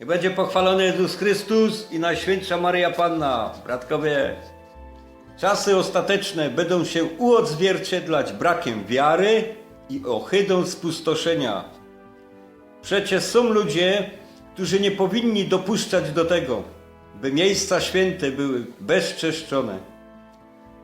I będzie pochwalony Jezus Chrystus i Najświętsza Maryja Panna. Bratkowie, czasy ostateczne będą się uodzwierciedlać brakiem wiary i ohydą spustoszenia. Przecież są ludzie, którzy nie powinni dopuszczać do tego, by miejsca święte były bezczeszczone.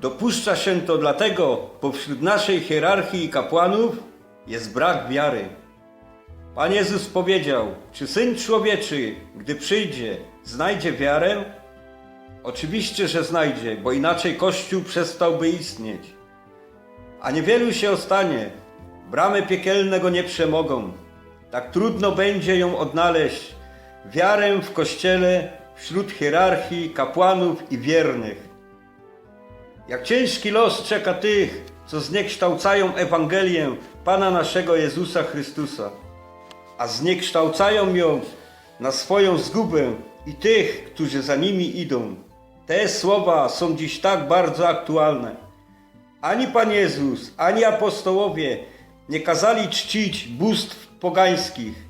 Dopuszcza się to dlatego, bo wśród naszej hierarchii kapłanów jest brak wiary. Pan Jezus powiedział: Czy syn człowieczy, gdy przyjdzie, znajdzie wiarę? Oczywiście, że znajdzie, bo inaczej Kościół przestałby istnieć. A niewielu się ostanie. Bramy piekielne go nie przemogą. Tak trudno będzie ją odnaleźć. Wiarę w Kościele wśród hierarchii, kapłanów i wiernych. Jak ciężki los czeka tych, co zniekształcają Ewangelię Pana naszego Jezusa Chrystusa, a zniekształcają ją na swoją zgubę i tych, którzy za nimi idą. Te słowa są dziś tak bardzo aktualne. Ani Pan Jezus, ani apostołowie nie kazali czcić bóstw pogańskich.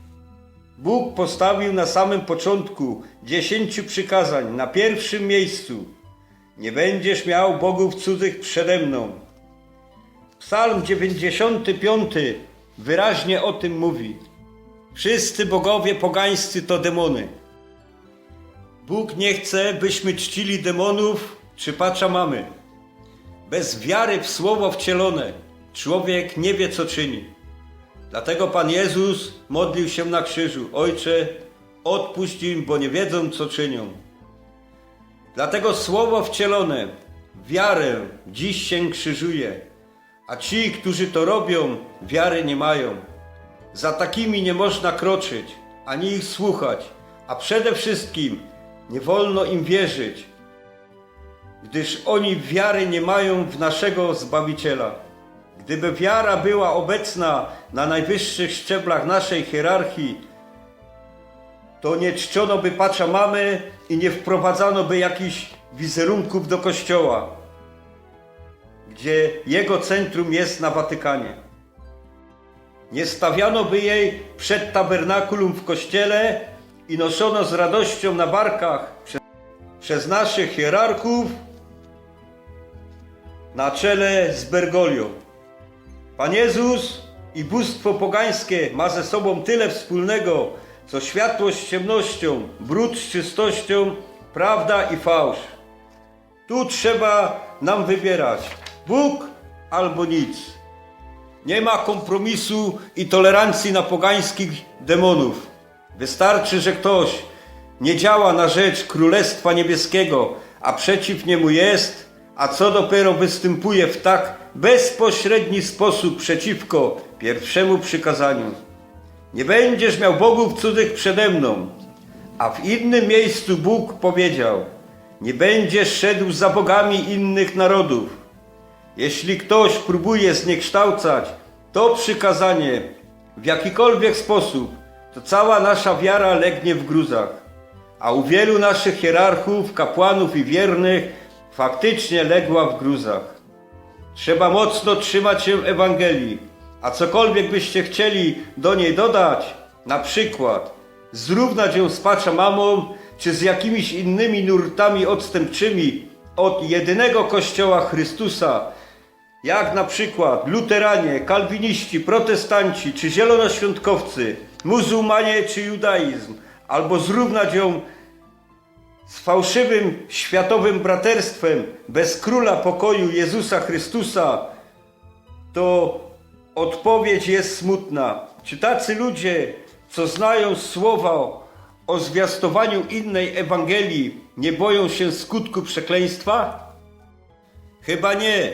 Bóg postawił na samym początku dziesięciu przykazań na pierwszym miejscu. Nie będziesz miał bogów cudzych przede mną. Psalm 95 wyraźnie o tym mówi. Wszyscy bogowie pogańscy to demony. Bóg nie chce, byśmy czcili demonów czy pacza mamy. Bez wiary w słowo wcielone człowiek nie wie, co czyni. Dlatego Pan Jezus modlił się na krzyżu: Ojcze, odpuść im, bo nie wiedzą, co czynią. Dlatego słowo wcielone, wiarę dziś się krzyżuje, a ci, którzy to robią, wiary nie mają. Za takimi nie można kroczyć, ani ich słuchać, a przede wszystkim nie wolno im wierzyć, gdyż oni wiary nie mają w naszego Zbawiciela. Gdyby wiara była obecna na najwyższych szczeblach naszej hierarchii, to nie czczono by pacza mamy i nie wprowadzano by jakichś wizerunków do kościoła, gdzie jego centrum jest na Watykanie. Nie stawiano by jej przed tabernakulum w kościele i noszono z radością na barkach przez, naszych hierarchów na czele z Bergolią. Pan Jezus i bóstwo pogańskie ma ze sobą tyle wspólnego, co światło z ciemnością, brud z czystością, prawda i fałsz. Tu trzeba nam wybierać Bóg albo nic. Nie ma kompromisu i tolerancji na pogańskich demonów. Wystarczy, że ktoś nie działa na rzecz Królestwa Niebieskiego, a przeciw niemu jest, a co dopiero występuje w tak bezpośredni sposób przeciwko pierwszemu przykazaniu. Nie będziesz miał bogów cudzych przede mną. A w innym miejscu Bóg powiedział: Nie będziesz szedł za bogami innych narodów. Jeśli ktoś próbuje zniekształcać to przykazanie w jakikolwiek sposób, to cała nasza wiara legnie w gruzach. A u wielu naszych hierarchów, kapłanów i wiernych faktycznie legła w gruzach. Trzeba mocno trzymać się Ewangelii, a cokolwiek byście chcieli do niej dodać, na przykład zrównać ją z pacza mamą, czy z jakimiś innymi nurtami odstępczymi od jedynego Kościoła Chrystusa, jak na przykład luteranie, kalwiniści, protestanci czy zielonoświątkowcy, muzułmanie czy judaizm, albo zrównać ją z fałszywym światowym braterstwem bez króla pokoju Jezusa Chrystusa, to odpowiedź jest smutna. Czy tacy ludzie, co znają słowa o zwiastowaniu innej Ewangelii, nie boją się skutku przekleństwa? Chyba nie,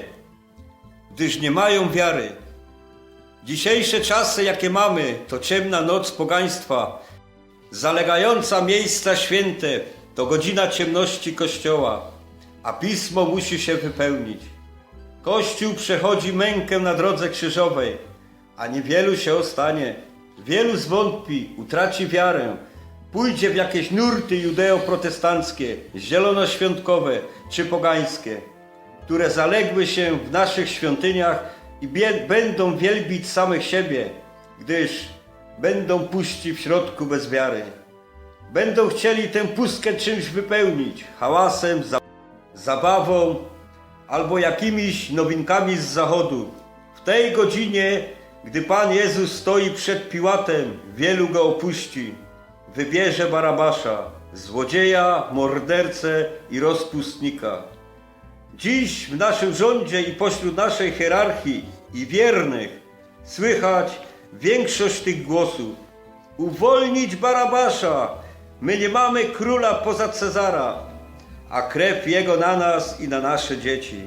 gdyż nie mają wiary. Dzisiejsze czasy, jakie mamy, to ciemna noc pogaństwa, zalegająca miejsca święte, to godzina ciemności Kościoła, a Pismo musi się wypełnić. Kościół przechodzi mękę na drodze krzyżowej, a niewielu się ostanie. Wielu zwątpi, utraci wiarę, pójdzie w jakieś nurty judeo-protestanckie, zielonoświątkowe czy pogańskie, które zaległy się w naszych świątyniach i będą wielbić samych siebie, gdyż będą puści w środku bez wiary. Będą chcieli tę pustkę czymś wypełnić hałasem, za zabawą albo jakimiś nowinkami z zachodu. W tej godzinie, gdy Pan Jezus stoi przed Piłatem, wielu go opuści. Wybierze Barabasza, złodzieja, mordercę i rozpustnika. Dziś w naszym rządzie i pośród naszej hierarchii i wiernych słychać większość tych głosów. Uwolnić Barabasza! My nie mamy króla poza Cezara, a krew jego na nas i na nasze dzieci.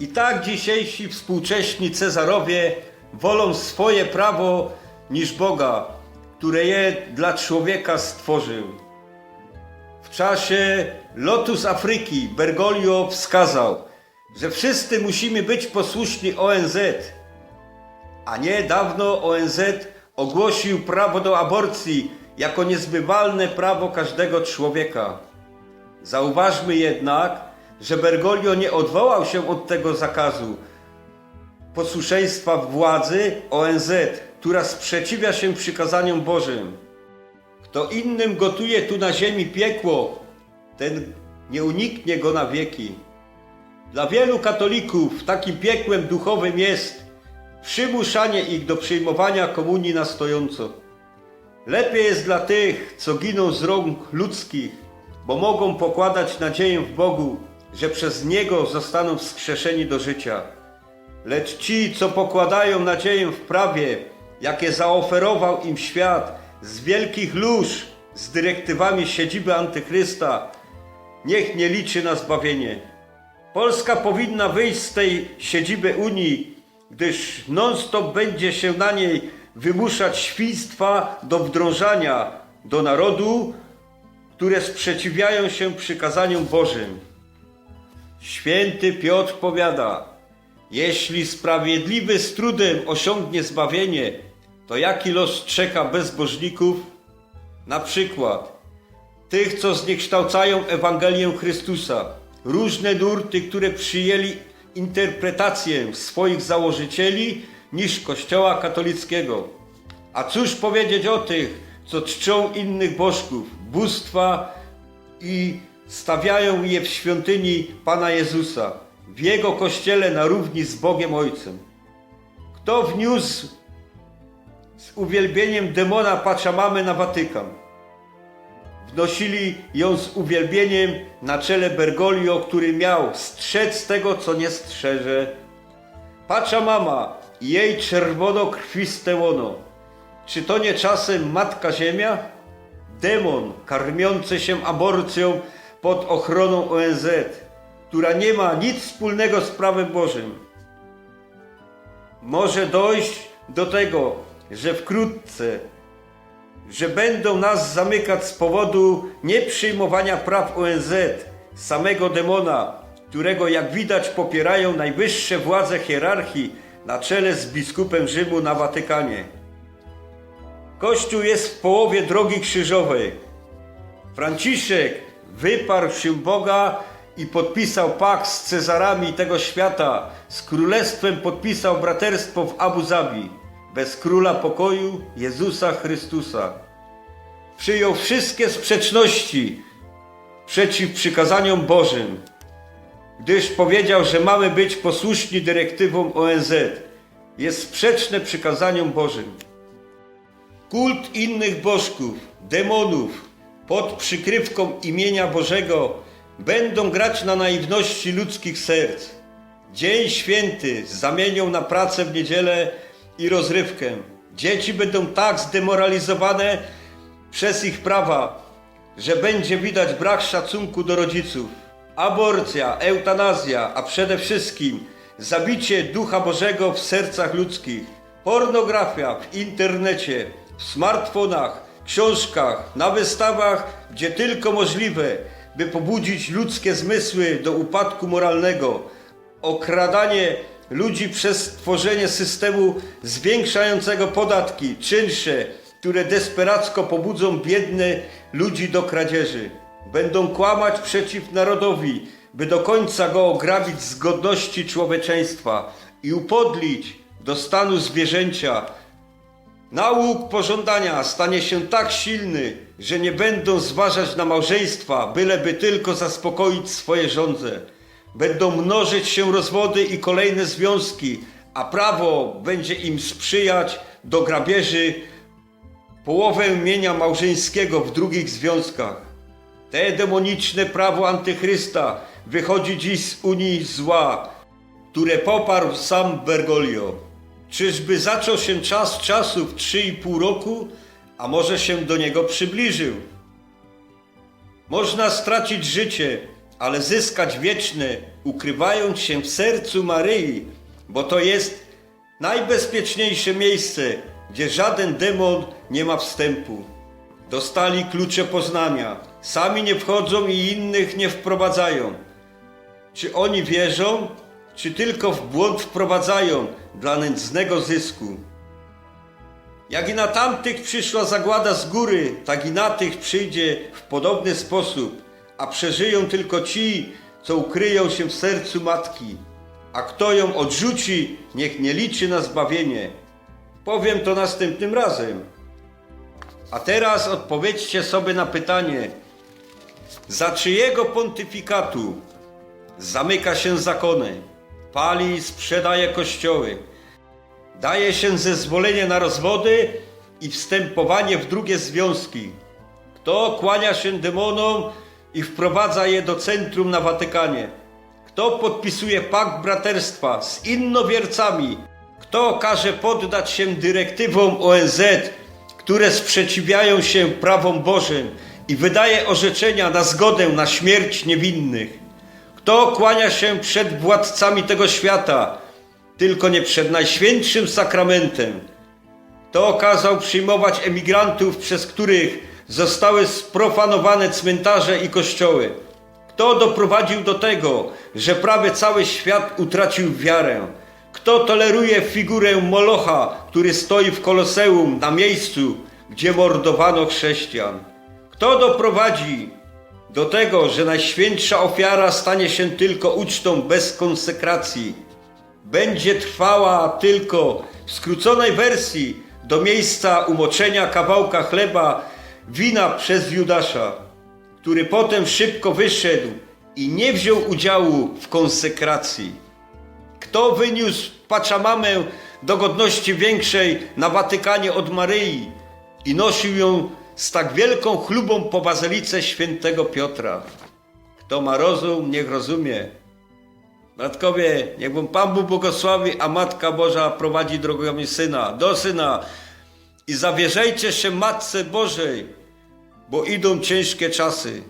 I tak dzisiejsi współcześni Cezarowie wolą swoje prawo niż Boga, które je dla człowieka stworzył. W czasie lotu z Afryki Bergoglio wskazał, że wszyscy musimy być posłuszni ONZ, a nie dawno ONZ ogłosił prawo do aborcji jako niezbywalne prawo każdego człowieka. Zauważmy jednak, że Bergoglio nie odwołał się od tego zakazu posłuszeństwa władzy ONZ, która sprzeciwia się przykazaniom Bożym. Kto innym gotuje tu na ziemi piekło, ten nie uniknie go na wieki. Dla wielu katolików takim piekłem duchowym jest przymuszanie ich do przyjmowania komunii na stojąco. Lepiej jest dla tych, co giną z rąk ludzkich, bo mogą pokładać nadzieję w Bogu, że przez Niego zostaną wskrzeszeni do życia. Lecz ci, co pokładają nadzieję w prawie, jakie zaoferował im świat z wielkich lóż, z dyrektywami siedziby Antychrysta, niech nie liczy na zbawienie. Polska powinna wyjść z tej siedziby Unii, gdyż non-stop będzie się na niej wymuszać świństwa do wdrążania do narodu, które sprzeciwiają się przykazaniom Bożym. Święty Piotr powiada, jeśli sprawiedliwy z trudem osiągnie zbawienie, to jaki los czeka bezbożników? Na przykład tych, co zniekształcają Ewangelię Chrystusa, różne nurty, które przyjęli interpretację swoich założycieli niż Kościoła katolickiego. A cóż powiedzieć o tych, co czczą innych bożków, bóstwa i stawiają je w świątyni Pana Jezusa, w Jego Kościele na równi z Bogiem Ojcem. Kto wniósł z uwielbieniem demona Pachamamy na Watykan? Wnosili ją z uwielbieniem na czele Bergoglio, który miał strzec tego, co nie strzeże. Pachamama i jej czerwono-krwiste łono. Czy to nie czasem Matka Ziemia? Demon karmiący się aborcją pod ochroną ONZ, która nie ma nic wspólnego z prawem Bożym. Może dojść do tego, że wkrótce że będą nas zamykać z powodu nieprzyjmowania praw ONZ, samego demona, którego jak widać popierają najwyższe władze hierarchii na czele z biskupem Rzymu na Watykanie. Kościół jest w połowie drogi krzyżowej. Franciszek wyparł się Boga i podpisał pakt z Cezarami tego świata. Z królestwem podpisał braterstwo w Abu Zabi bez króla pokoju Jezusa Chrystusa. Przyjął wszystkie sprzeczności przeciw przykazaniom Bożym, gdyż powiedział, że mamy być posłuszni dyrektywom ONZ. Jest sprzeczne przykazaniom Bożym. Kult innych bożków, demonów pod przykrywką imienia Bożego będą grać na naiwności ludzkich serc. Dzień święty zamienią na pracę w niedzielę i rozrywkę. Dzieci będą tak zdemoralizowane przez ich prawa, że będzie widać brak szacunku do rodziców. Aborcja, eutanazja, a przede wszystkim zabicie Ducha Bożego w sercach ludzkich. Pornografia w internecie, w smartfonach, książkach, na wystawach, gdzie tylko możliwe, by pobudzić ludzkie zmysły do upadku moralnego. Okradanie ludzi przez tworzenie systemu zwiększającego podatki, czynsze, które desperacko pobudzą biedne ludzi do kradzieży. Będą kłamać przeciw narodowi, by do końca go ograbić z godności człowieczeństwa i upodlić do stanu zwierzęcia, Nauk pożądania stanie się tak silny, że nie będą zważać na małżeństwa, byleby tylko zaspokoić swoje żądze. Będą mnożyć się rozwody i kolejne związki, a prawo będzie im sprzyjać do grabieży połowę mienia małżeńskiego w drugich związkach. Te demoniczne prawo antychrysta wychodzi dziś z Unii zła, które poparł sam Bergoglio. Czyżby zaczął się czas czasów 3,5 roku, a może się do niego przybliżył? Można stracić życie, ale zyskać wieczne, ukrywając się w sercu Maryi, bo to jest najbezpieczniejsze miejsce, gdzie żaden demon nie ma wstępu. Dostali klucze poznania, sami nie wchodzą i innych nie wprowadzają. Czy oni wierzą, czy tylko w błąd wprowadzają dla nędznego zysku? Jak i na tamtych przyszła zagłada z góry, tak i na tych przyjdzie w podobny sposób, a przeżyją tylko ci, co ukryją się w sercu matki. A kto ją odrzuci, niech nie liczy na zbawienie. Powiem to następnym razem. A teraz odpowiedzcie sobie na pytanie: za czyjego pontyfikatu zamyka się zakony, pali i sprzedaje kościoły, daje się zezwolenie na rozwody i wstępowanie w drugie związki. Kto kłania się demonom i wprowadza je do centrum na Watykanie? Kto podpisuje pakt braterstwa z innowiercami? Kto każe poddać się dyrektywom ONZ, które sprzeciwiają się prawom Bożym i wydaje orzeczenia na zgodę na śmierć niewinnych? Kto kłania się przed władcami tego świata, tylko nie przed Najświętszym Sakramentem? Kto kazał przyjmować emigrantów, przez których zostały sprofanowane cmentarze i kościoły? Kto doprowadził do tego, że prawie cały świat utracił wiarę? Kto toleruje figurę Molocha, który stoi w Koloseum na miejscu, gdzie mordowano chrześcijan? Kto doprowadzi do tego, że najświętsza ofiara stanie się tylko ucztą bez konsekracji? Będzie trwała tylko w skróconej wersji do miejsca umoczenia kawałka chleba wina przez Judasza, który potem szybko wyszedł i nie wziął udziału w konsekracji. Kto wyniósł Paczamamę do godności większej na Watykanie od Maryi i nosił ją z tak wielką chlubą po bazylice świętego Piotra? Kto ma rozum, niech rozumie. Bratkowie, niech wam Pan Bóg błogosławi, a Matka Boża prowadzi drogami Syna, do Syna. I zawierzajcie się Matce Bożej, bo idą ciężkie czasy.